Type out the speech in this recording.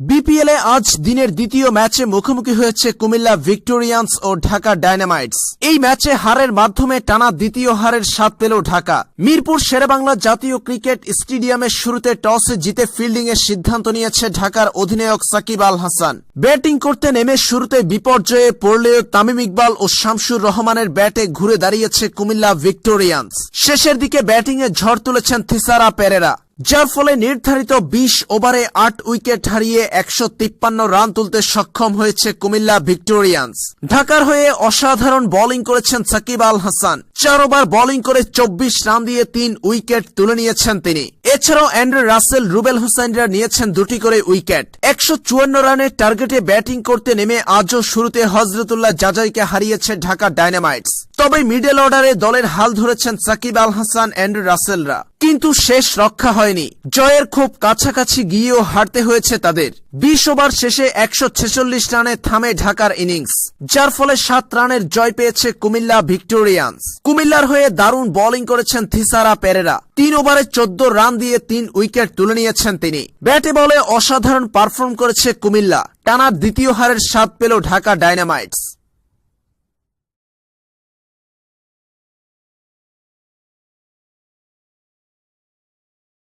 বিপিএলে আজ দিনের দ্বিতীয় ম্যাচে মুখোমুখি হয়েছে কুমিল্লা ভিক্টোরিয়ান্স ও ঢাকা ডায়নামাইটস। এই ম্যাচে হারের মাধ্যমে টানা দ্বিতীয় হারের স্বাদ পেল ঢাকা। মিরপুর শেরেবাংলা জাতীয় ক্রিকেট স্টেডিয়ামের শুরুতে টসে জিতে ফিল্ডিং এর সিদ্ধান্ত নিয়েছে ঢাকার অধিনায়ক সাকিব আল হাসান। ব্যাটিং করতে নেমে শুরুতে বিপর্যয়ে পড়লেও তামিম ইকবাল ও শামসুর রহমানের ব্যাটে ঘুরে দাঁড়িয়েছে কুমিল্লা ভিক্টোরিয়ান্স। শেষের দিকে ব্যাটিংয়ে ঝড় তুলেছেন থিসারা পেরেরা। যার ফলে নির্ধারিত ২০ ওভারে আট উইকেট হারিয়ে একশো তিপ্পান্ন রান তুলতে সক্ষম হয়েছে কুমিল্লা ভিক্টোরিয়ান্স। ঢাকার হয়ে অসাধারণ বোলিং করেছেন সাকিব আল হাসান। চার ওভার বোলিং করে চব্বিশ রান দিয়ে তিন উইকেট তুলে নিয়েছেন তিনি। এছাড়াও অ্যান্ড্রে রাসেল, রুবেল হুসাইনরা নিয়েছেন দুটি করে উইকেট। একশো চুয়ান্ন রানের টার্গেটে ব্যাটিং করতে নেমে আজও শুরুতে হজরতুল্লাহ জাজাইকে হারিয়েছে ঢাকা ডায়নামাইটস। তবে মিডল অর্ডারে দলের হাল ধরেছেন সাকিব আল হাসান, অ্যান্ড্রে রাসেলরা। কিন্তু শেষ রক্ষা হয়নি। জয়ের খুব কাছাকাছি গিয়েও হারতে হয়েছে তাদের। বিশ ওভার শেষে একশো ছেচল্লিশ রানে থামে ঢাকার ইনিংস, যার ফলে সাত রানের জয় পেয়েছে কুমিল্লা ভিক্টোরিয়ান্স। কুমিল্লার হয়ে দারুণ বোলিং করেছেন থিসারা পেরেরা। তিন ওভারে চোদ্দ রান দিয়ে তিন উইকেট তুলে নিয়েছেন তিনি। ব্যাটে বলে অসাধারণ পারফর্ম করেছে কুমিল্লা। টানা দ্বিতীয় হারের স্বাদ পেল ঢাকা ডায়নামাইটস।